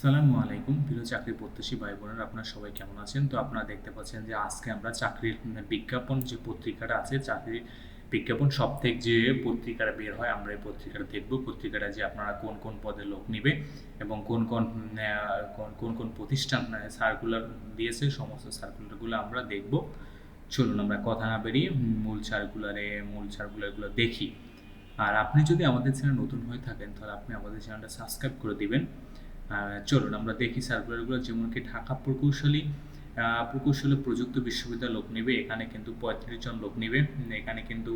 আসসালামু আলাইকুম। প্রিয় চাকরি প্রত্যাশী ভাই বোনেরা আপনারা সবাই কেমন আছেন? তো আপনারা দেখতে পাচ্ছেন যে আজকে আমরা চাকরির বিজ্ঞাপন যে পত্রিকাটা আছে, চাকরির বিজ্ঞাপন সপ্তাহে যে পত্রিকাটা বের হয়, আমরা এই পত্রিকাটা দেখব। পত্রিকাটা যে আপনারা কোন কোন পদে লোক নিবে এবং কোন কোন কোন কোন প্রতিষ্ঠান সার্কুলার দিয়েছে, সমস্ত সার্কুলারগুলো আমরা দেখব। চলুন আমরা কথা না বেরিয়ে মূল সার্কুলারে মূল সার্কুলারগুলো দেখি। আর আপনি যদি আমাদের চ্যানেল নতুন হয়ে থাকেন, তাহলে আপনি আমাদের চ্যানেলটা সাবস্ক্রাইব করে দিবেন। চলুন, আমরা দেখি সার্কুলারগুলো যেমন কি ঢাকা প্রকৌশলী প্রকৌশলী প্রযুক্তি বিশ্ববিদ্যালয় লোক নেবে, এখানে কিন্তু পঁয়ত্রিশ জন লোক নেবে। এখানে কিন্তু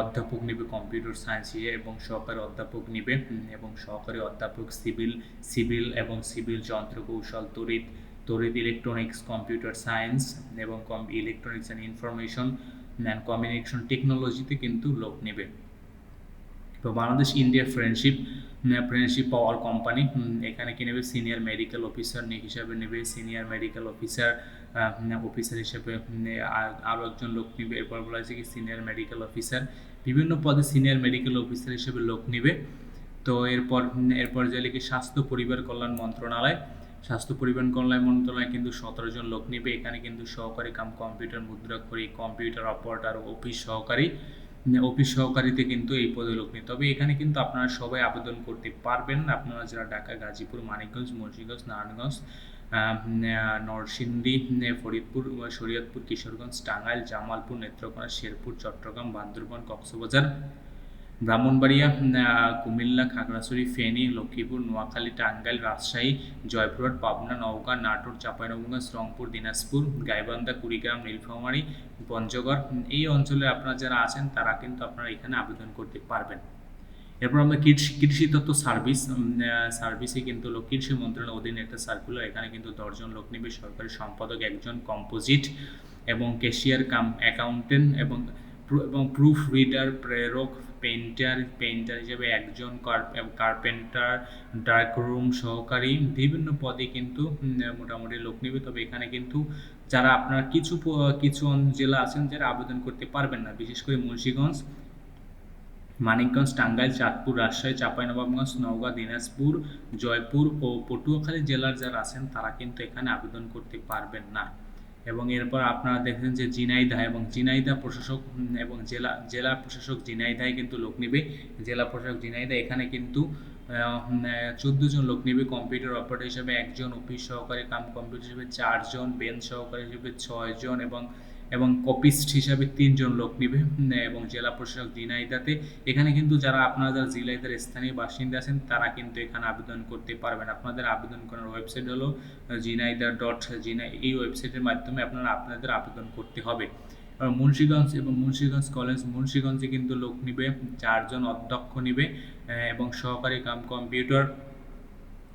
অধ্যাপক নেবে কম্পিউটার সায়েন্স ইয়ে এবং সহকারী অধ্যাপক নেবে। এবং সহকারী অধ্যাপক সিভিল সিভিল এবং সিভিল যন্ত্র কৌশল, তড়িৎ তড়িৎ ইলেকট্রনিক্স কম্পিউটার সায়েন্স এবং কম electronics and information and communication টেকনোলজিতে কিন্তু লোক নেবে। তো Bangladesh India friendship friendship power company এখানে কি নেবে? সিনিয়র মেডিকেল অফিসার হিসাবে নেবে। সিনিয়র মেডিকেল অফিসার অফিসার হিসেবে আর- আরও একজন লোক নেবে। এরপর বলা হয়েছে কি সিনিয়র মেডিকেল অফিসার বিভিন্ন পদে সিনিয়র মেডিকেল অফিসার হিসেবে লোক নেবে। তো এরপর এরপর যে কি স্বাস্থ্য পরিবার কল্যাণ মন্ত্রণালয়। স্বাস্থ্য পরিবহন কল্যাণ মন্ত্রণালয় কিন্তু সতেরো জন লোক নেবে। এখানে কিন্তু সহকারী কাম কম্পিউটার মুদ্রাক্ষরী কম্পিউটার অপারেটর অফিস সহকারী। অফিস সহকারীতে কিন্তু এই পদে লোক নেই। তবে এখানে কিন্তু আপনারা সবাই আবেদন করতে পারবেন আপনারা যারা ঢাকা, গাজীপুর, মানিকগঞ্জ, মুন্সিগঞ্জ, নারায়ণগঞ্জ নরসিংদী ফরিদপুর শরীয়তপুর, কিশোরগঞ্জ, টাঙ্গাইল, জামালপুর, নেত্রকোনা, শেরপুর, চট্টগ্রাম, বান্দরবান, কক্সবাজার ব্রাহ্মণবাড়িয়া কুমিল্লা, খাগড়াছড়ি, ফেনী, লক্ষ্মীপুর, নোয়াখালী, টাঙ্গাইল, রাজশাহী, জয়পুরহাট, পাবনা, নওগাঁ, নাটোর চাঁপাইনবাবগঞ্জ রংপুর, দিনাজপুর, গাইবান্ধা, কুড়িগ্রাম, নীলফামারী, পঞ্চগড়। এই অঞ্চলে আপনারা যারা আছেন, তারা কিন্তু আপনারা এখানে আবেদন করতে পারবেন। এরপর আমরা কৃষি কৃষি তত্ত্ব সার্ভিস সার্ভিসে কিন্তু লোক, কৃষি মন্ত্রণালয়ের অধীনে একটা সার্কুলার এখানে কিন্তু দশজন লোক নেবে, সরকারি সম্পাদক, একজন কম্পোজিট এবং ক্যাশিয়ার কাম অ্যাকাউন্টেন্ট এবং এবং প্রুফ রিডার প্রেরক পেইন্টার পেইন্টার হিসেবে একজন কার্পেন্টার ডার্ক রুম সহকারী, বিভিন্ন পদে কিন্তু মোটামুটি লোক নেবে। তবে এখানে কিন্তু যারা আপনার কিছু কিছু জেলা আছেন যারা আবেদন করতে পারবেন না, বিশেষ করে মুন্সিগঞ্জ, মানিকগঞ্জ, টাঙ্গাইল, চাঁদপুর, রাজশাহী, চাঁপাইনবাবগঞ্জ, নওগাঁ, দিনাজপুর, জয়পুর ও পটুয়াখালী জেলার যারা আছেন, তারা কিন্তু এখানে আবেদন করতে পারবেন না। এবং এরপর আপনারা দেখেন যে জিনাইদা এবং জিনাইদা প্রশাসক এবং জেলা জেলা প্রশাসক জিনাইদায় কিন্তু লোক নেবে। জেলা প্রশাসক জিনাইদা এখানে কিন্তু চোদ্দ জন লোক নেবে। কম্পিউটার অপারেটর হিসেবে একজন, অফিস সহকারী, কাম কম্পিউটার হিসেবে চারজন, বেঞ্চ সহকারী হিসেবে ছয়জন এবং এবং কপিস্ট হিসাবে তিনজন লোক নিবে এবং জেলা প্রশাসক জিনাইদাতে এখানে কিন্তু যারা আপনারা যারা জিলাইদার স্থানীয় বাসিন্দা আছেন, তারা কিন্তু এখানে আবেদন করতে পারবেন। আপনাদের আবেদন করার ওয়েবসাইট হলো জিনাইদা ডট জিনাই এই ওয়েবসাইটের মাধ্যমে আপনারা আপনাদের আবেদন করতে হবে। মুন্সিগঞ্জ এবং মুন্সিগঞ্জ কলেজ, মুন্সিগঞ্জে কিন্তু লোক নিবে, চারজন অধ্যক্ষ নিবে এবং সহকারী কাম কম্পিউটার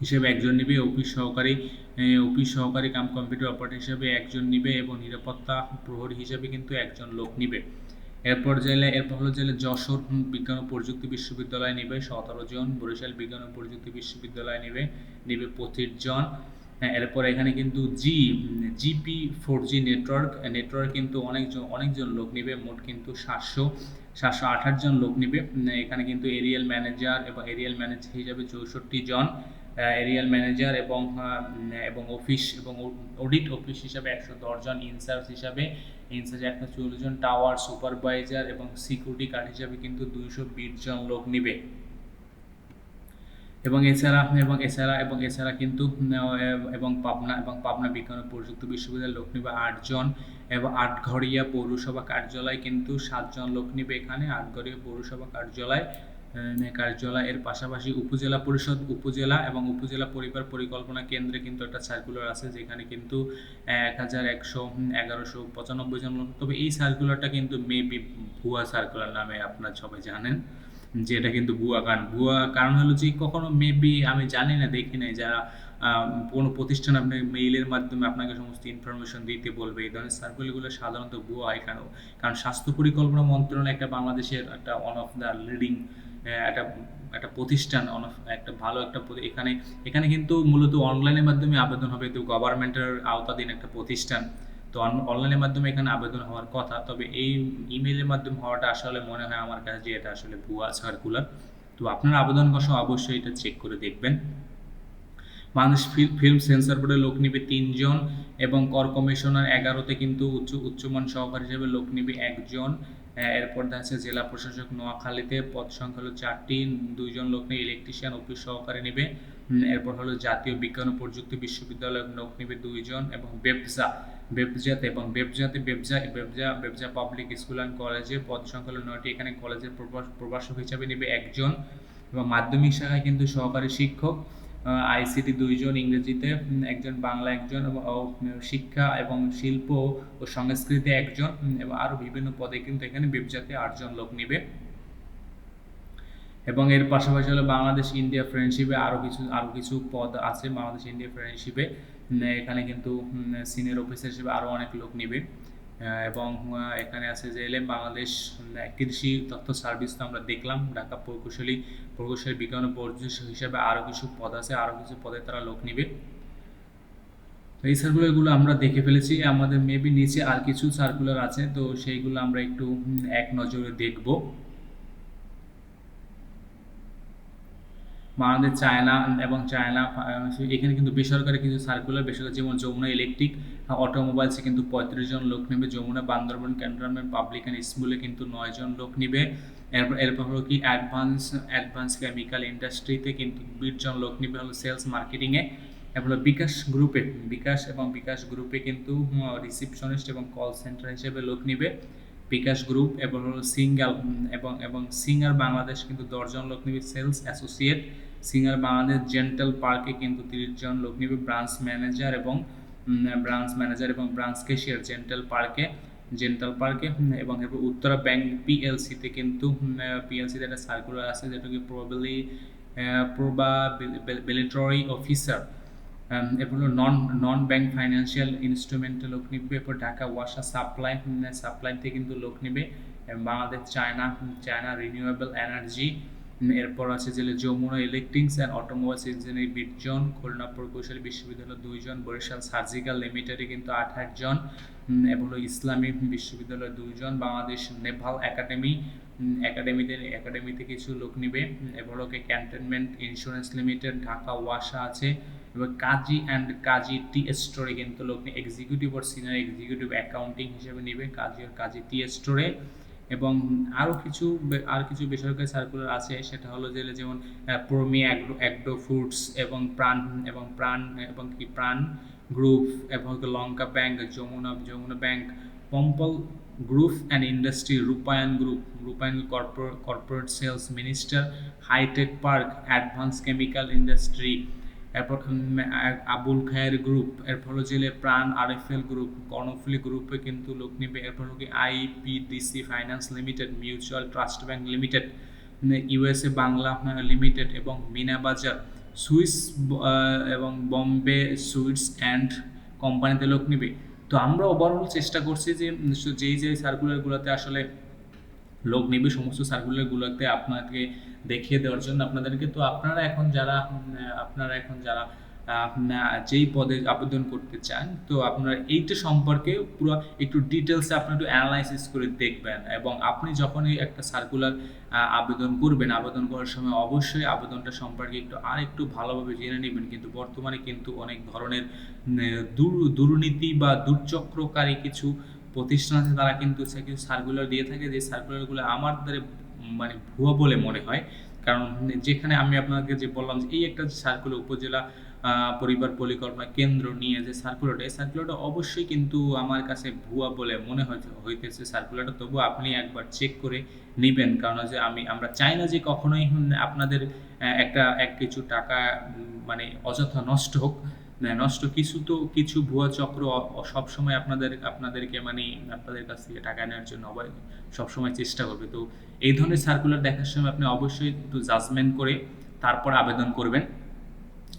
হিসেবে একজন নিবে অফিস সহকারী অফিস সহকারী কাম কম্পিউটার অপারেটর হিসেবে একজন নিবে এবং নিরাপত্তা প্রহরী হিসেবে কিন্তু একজন লোক নিবে। এরপর জেলে এরপর হলো জেলে যশোর বিজ্ঞান ও প্রযুক্তি বিশ্ববিদ্যালয় নেবে সতেরো জন বরিশাল বিজ্ঞান ও প্রযুক্তি বিশ্ববিদ্যালয় নেবে নেবে পঁচিশ জন। হ্যাঁ, এরপর এখানে কিন্তু G GP four G network network কিন্তু অনেকজন অনেকজন লোক নেবে মোট কিন্তু সাতশো সাতশো আঠাশ জন লোক নেবে। এখানে কিন্তু এরিয়াল ম্যানেজার এবং এরিয়াল ম্যানেজার হিসাবে চৌষট্টি জন। এরিয়াল ম্যানেজার এবং এবং অফিস এবং অডিট অফিস হিসাবে একশো জন ইনচার্জ হিসাবে ইনচার্জ একশো চল্লিশ জন টাওয়ার সুপারভাইজার এবং সিকিউরিটি গার্ড হিসাবে কিন্তু দুইশো বিশ জন লোক নেবে। এবং এছাড়া এবং এছাড়া এবং এছাড়া কিন্তু এবং পাবনা এবং পাবনা বিজ্ঞান ও প্রযুক্তি বিশ্ববিদ্যালয়ের লোক নিবে আটজন এবং আটঘরিয়া পৌরসভা কার্যালয় কিন্তু সাতজন লোক নিবে এখানে, আটঘরিয়া পৌরসভা কার্যালয় কার্যালয়, এর পাশাপাশি উপজেলা পরিষদ, উপজেলা এবং উপজেলা পরিবার পরিকল্পনা কেন্দ্রে কিন্তু একটা সার্কুলার আছে যেখানে কিন্তু এক হাজার একশো এগারোশো পঁচানব্বই জন তবে এই সার্কুলারটা কিন্তু মেবি ভুয়া সার্কুলার নামে আপনার সবাই জানেন। যে এটা কিন্তু ভুয়া কারণ। ভুয়া কারণ হলো যে কখনো মেবি আমি জানি না, দেখি নাই যারা কোনো প্রতিষ্ঠান আপনাকে মেইলের মাধ্যমে আপনাকে সমস্ত ইনফরমেশন দিতে বলবে। এই ধরনের সার্কুলারগুলো সাধারণত ভুয়া হয় কেন? কারণ স্বাস্থ্য পরিকল্পনা মন্ত্রণালয় একটা বাংলাদেশের একটা ওয়ান অফ দ্য লিডিং একটা একটা প্রতিষ্ঠান একটা ভালো একটা এখানে এখানে কিন্তু মূলত অনলাইনের মাধ্যমে আবেদন হবে। তো গভর্নমেন্টের আওতাধীন একটা প্রতিষ্ঠান। তো অনলাইনের মাধ্যমে এখানে আবেদন হওয়ার কথা। তবে এই ইমেলের মাধ্যমে হওয়াটা আসলে মনে হয় আমার কাছে যে এটা আসলে ভুয়া সার্কুলার তো আপনার আবেদন করা অবশ্যই এটা চেক করে দেখবেন। বাংলাদেশ ফিল্ম সেন্সর বোর্ডে লোক নিবে তিনজন এবং কর কমিশনার এগারোতে কিন্তু উচ্চ উচ্চমান সহকার হিসেবে লোক নিবে একজন। এরপর আছে জেলা প্রশাসক নোয়াখালীতে পদ সংখ্যা হলো চারটি দুইজন লোক নিয়ে ইলেকট্রিশিয়ান অফিস সহকারে নেবে। এরপর হলো জাতীয় বিজ্ঞান ও প্রযুক্তি বিশ্ববিদ্যালয়ের লোক নিবে দুইজন এবং বেবজা বেবজাতে এবং বেবজাতে বেবজা বেবজা বেবজা পাবলিক স্কুল অ্যান্ড কলেজে পদ সংখ্যা হলো নয়টি। এখানে কলেজের প্রভাষক হিসাবে নেবে একজন এবং মাধ্যমিক শাখায় কিন্তু সহকারী শিক্ষক। আইসিটি দুইজন, ইংরেজিতে একজন বাংলা একজন শিক্ষা এবং শিল্প ও সংস্কৃতি একজন এবং আরও বিভিন্ন পদে কিন্তু এখানে বিবজাতে আটজন লোক নেবে। এবং এর পাশাপাশি হলো বাংলাদেশ ইন্ডিয়া ফ্রেন্ডশিপে আরও কিছু আরও কিছু পদ আছে বাংলাদেশ ইন্ডিয়া ফ্রেন্ডশিপে। এখানে কিন্তু সিনিয়র অফিসার হিসেবে আরও অনেক লোক নেবে। এবং এখানে আছে যে এলএম বাংলাদেশ কৃষি তথ্য সার্ভিস তো আমরা দেখলাম। ঢাকা প্রকৌশলী প্রকৌশলী বিজ্ঞান প্রযুক্তি হিসাবে আরও কিছু পদ আছে আরও কিছু পদে তারা লোক নেবে। তো এই সার্কুলারগুলো আমরা দেখে ফেলেছি। আমাদের মেবি নিচে আর কিছু সার্কুলার আছে, তো সেইগুলো আমরা একটু এক নজরে দেখব। বাংলাদেশ, চায়না এবং চায়না এখানে কিন্তু বেসরকারি কিছু সার্কুলার বেসরকারি যেমন যমুনা ইলেকট্রিক অটোমোবাইলসে কিন্তু পঁয়ত্রিশ জন লোক নেবে, Jamuna, Bandarban, cantonment public and স্কুলে কিন্তু নয় জন লোক নেবে। এরপর এরপর হলো কি অ্যাডভান্স অ্যাডভান্স কেমিক্যাল ইন্ডাস্ট্রিতে কিন্তু বিশ জন লোক নেবে হলো সেলস মার্কেটিংয়ে এরপর বিকাশ গ্রুপে বিকাশ এবং বিকাশ গ্রুপে কিন্তু রিসিপশনিস্ট এবং কল সেন্টার হিসেবে লোক নেবে। বিকাশ গ্রুপ এবং হলো সিঙ্গাল, এবং এবং সিঙ্গার বাংলাদেশ কিন্তু দশজন লোক নেবে sales associate Singer Bangladesh gentle পার্কে কিন্তু তিরিশ জন লোক নেবে ব্রাঞ্চ ম্যানেজার এবং ব্রাঞ্চ ম্যানেজার এবং ব্রাঞ্চ ক্যাশিয়ার জেন্টাল পার্কে জেন্টাল পার্কে এবং এরপর উত্তরা ব্যাংক পিএলসিতে কিন্তু পিএলসিতে একটা সার্কুলার আছে যেটা কি প্রবাবলি প্রবাবিলিটরি অফিসার এরপর নন নন ব্যাংক ফাইন্যান্সিয়াল ইনস্ট্রুমেন্টে লোক নিবে, এরপর ঢাকা ওয়াসা সাপ্লাই সাপ্লাইতে কিন্তু লোক নিবে Bangladesh, China China renewable energy এরপর আছে যে Jamuna electrics and automobiles engineering বিশজন খুলনা প্রকৌশলী বিশ্ববিদ্যালয় দুইজন বরিশাল সার্জিক্যাল লিমিটেডে কিন্তু আট উম, এবং ইসলামী বিশ্ববিদ্যালয় দুইজন বাংলাদেশ নেপাল একাডেমি একাডেমিতে একাডেমিতে কিছু লোক নিবে উম, এবং হলো ক্যান্টনমেন্ট ইন্স্যুরেন্স লিমিটেড ঢাকা ওয়াসা আছে এবং কাজী অ্যান্ড কাজী টি স্টোরে কিন্তু লোক এক্সিকিউটিভ আর সিনিয়র এক্সিকিউটিভ অ্যাকাউন্টিং হিসেবে নেবে কাজী আর কাজী টি স্টোরে এবং আরও কিছু আর কিছু বেসরকারি সার্কুলার আছে, সেটা হলো যে যেমন প্রমি অ্যাগ্রো অ্যাগ্রো ফুডস এবং প্রাণ এবং প্রাণ এবং কি প্রাণ গ্রুপ এবং Lanka bank Jamuna Jamuna bank পম্পল group and industry Rupayan group Rupayan corporate corporate sales minister hitech park advance chemical industry এরপর আবুল খায়ের গ্রুপ এরপর যে প্রাণ আরএফএল গ্রুপ কর্ণফুলি গ্রুপে কিন্তু লোক নিবে। এরপর কি IPDC finance limited mutual trust bank limited USA Bangla limited এবং মিনা বাজার, সুইস এবং বম্বে সুইটস অ্যান্ড কোম্পানিতে লোক নিবে। তো আমরা ওভারঅল চেষ্টা করছি যে যেই যেই সার্কুলারগুলোতে আসলে লোক নেবে, সমস্ত সার্কুলারগুলোতে আপনাকে দেখিয়ে দেওয়ার জন্য আপনাদেরকে। তো আপনারা এখন যারা, আপনারা এখন যারা যেই পদে আবেদন করতে চান, তো আপনারা এইটা সম্পর্কে পুরো একটু ডিটেলসে আপনার একটু অ্যানালাইসিস করে দেখবেন এবং আপনি যখনই একটা সার্কুলার আবেদন করবেন, আবেদন করার সময় অবশ্যই আবেদনটা সম্পর্কে একটু আর একটু ভালোভাবে জেনে নেবেন। কিন্তু বর্তমানে কিন্তু অনেক ধরনের দুর্নীতি বা দুর্চক্রকারী কিছু প্রতিষ্ঠান আছে, তারা কিন্তু সার্কুলার দিয়ে থাকে। যে সার্কুলারগুলো আমার দ্বারা মানে ভুয়া বলে মনে হয়। কারণ যেখানে আমি আপনাকে যে বললাম যে এই একটা সার্কুলার উপজেলা পরিবার পরিকল্পনা কেন্দ্র নিয়ে যে সার্কুলারটা এই সার্কুলারটা অবশ্যই কিন্তু আমার কাছে ভুয়া বলে মনে হইতে হইতেছে সার্কুলারটা তবু আপনি একবার চেক করে নেবেন। কারণ যে আমি, আমরা চাই না যে কখনোই আপনাদের একটা, এক কিছু টাকা মানে অযথা নষ্ট হোক। নষ্ট কিছু তো কিছু ভুয়া চক্র সবসময় আপনাদের, আপনাদেরকে মানে আপনাদের কাছ থেকে টাকা নেওয়ার জন্য সবসময় চেষ্টা করবে। তো এই ধরনের সার্কুলার দেখার সময় আপনি অবশ্যই একটু জাজমেন্ট করে তারপর আবেদন করবেন।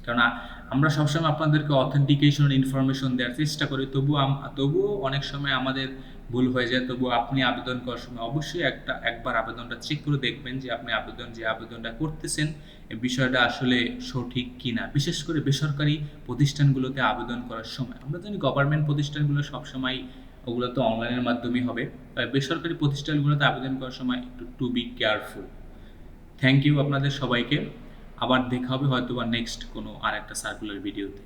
কেননা আমরা সবসময় আপনাদেরকে অথেন্টিকেশন ইনফরমেশন দেওয়ার চেষ্টা করি, তবুও তবুও অনেক সময় আমাদের ভুল হয়ে যায় তবু আপনি আবেদন করার সময় অবশ্যই একটা, একবার আবেদনটা চেক করে দেখবেন যে আপনি আবেদন, যে আবেদনটা করতেছেন বিষয়টা আসলে সঠিক কিনা। বিশেষ করে বেসরকারি প্রতিষ্ঠানগুলোতে আবেদন করার সময়। আমরা জানি গভর্নমেন্ট প্রতিষ্ঠানগুলো সবসময় ওগুলো তো অনলাইনের মাধ্যমে হবে। তবে বেসরকারি প্রতিষ্ঠানগুলোতে আবেদন করার সময় একটু to be careful thank you আপনাদের সবাইকে। আবার দেখা হবে হয়তো বা নেক্সট কোনো আর একটা সার্কুলার ভিডিওতে